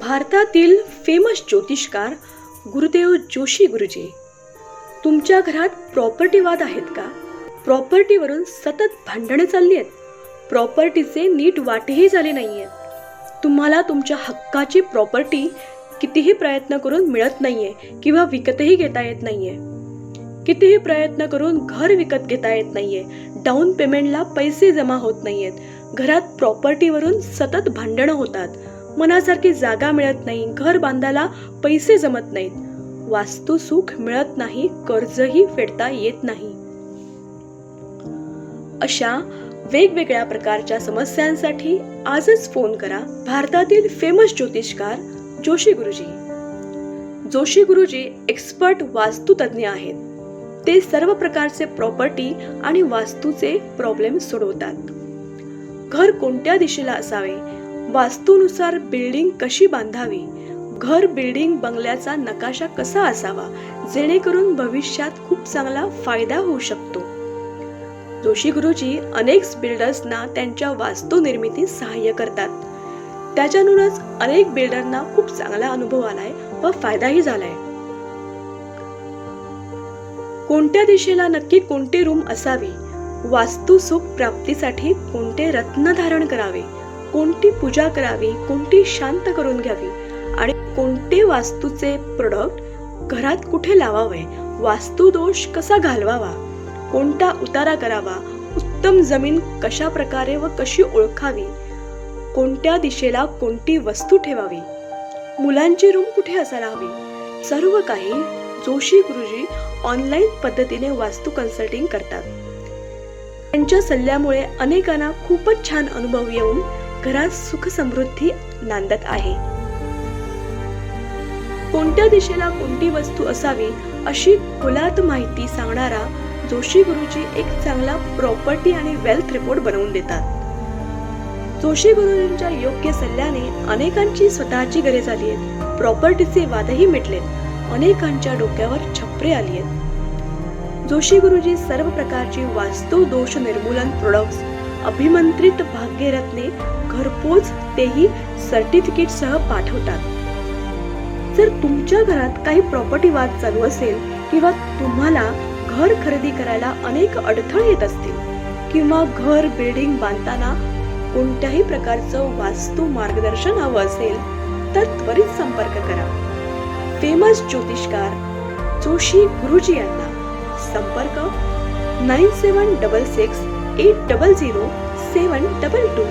भारतातील फेमस ज्योतिषकार गुरुदेव जोशी गुरुजी तुमच्या घरात प्रॉपर्टीवाद आहेत का? प्रॉपर्टीवरून सतत भांडणं चालली आहेत. प्रॉपर्टीचे नीट वाटेही झाले नाही आहेत तुम्हाला तुमच्या हक्काची प्रॉपर्टी कितीही प्रयत्न करून मिळत नाही आहे किंवा विकतही घेता येत नाही आहे कितीही प्रयत्न करून घर विकत घेता येत नाही आहे डाऊन पेमेंटला पैसे जमा होत नाही आहेत घरात प्रॉपर्टीवरून सतत भांडणं होतात. मनासारखी जागा मिळत नाही घर बांधायला पैसे जमत नाहीत. वास्तू सुख मिळत नाही कर्जही फेडता येत नाही. अशा वेगवेगळ्या प्रकारच्या समस्यांसाठी आजच फोन करा. भारतातील फेमस ज्योतिषकार जोशी गुरुजी. जोशी गुरुजी एक्सपर्ट वास्तुतज्ञ आहेत. ते सर्व प्रकारचे प्रॉपर्टी आणि वास्तूचे प्रॉब्लेम सोडवतात. घर कोणत्या दिशेला असावे? वास्तूनुसार बिल्डिंग कशी बांधावी? घर बिल्डिंग बंगल्याचा नकाशा कसा असावा? जेणेकरून भविष्यात खूप चांगला फायदा होऊ शकतो. जोशी गुरुजी अनेक बिल्डर्सना त्यांच्या वास्तू निर्मितीत सहाय्य करतात. त्याच्यातूनच अनेक बिल्डरना खूप चांगला अनुभव आलाय व फायदाही झालाय. कोणत्या दिशेला नक्की कोणते रूम असावी? वास्तू सुख प्राप्तीसाठी कोणते रत्न धारण करावे? कोणती पूजा करावी कोणती शांत करून घ्यावी आणि कोणते वास्तूचे प्रोडक्ट घरात कुठे लावावे वास्तू दोष कसा घालवावा कोणता उतारा करावा उत्तम जमीन कशा प्रकारे व कशी ओळखावी कोणत्या दिशेला कोणती वस्तू ठेवावी मुलांची रूम कुठे असायला हवी सर्व काही जोशी गुरुजी ऑनलाईन पद्धतीने वास्तू कन्सल्टिंग करतात. त्यांच्या सल्ल्यामुळे अनेकांना खूपच छान अनुभव येऊन घरात सुख समृद्धी नांदत आहे. कोणत्या दिशेला कोणती वस्तू असावी अशी खोलात माहिती सांगणारा जोशी गुरुजी एक चांगला प्रॉपर्टी आणि वेल्थ रिपोर्ट बनवून देतात. जोशी गुरुजींच्या योग्य सल्ल्याने अनेकांची स्वतःची घरे झाली आहेत. प्रॉपर्टीचे वादही मिटलेत. अनेकांच्या डोक्यावर छपरे आली आहेत. जोशी गुरुजी सर्व प्रकारची वास्तू दोष निर्मूलन प्रोडक्ट्स अभिमंत्रित भाग्यरत्ने घरपोच तेही सर्टिफिकेट सह पाठवतात. जर तुमच्या घरात काही प्रॉपर्टी वाद चालू असेल किंवा तुम्हाला घर खरेदी करायला अनेक अडथळे येत असतील किंवा घर बिल्डिंग बांधताना कोणत्याही प्रकारचं वास्तू मार्गदर्शन हवं असेल तर त्वरित संपर्क करा. फेमस ज्योतिषकार जोशी गुरुजी यांना संपर्क nine seven double six eight double zero seven double two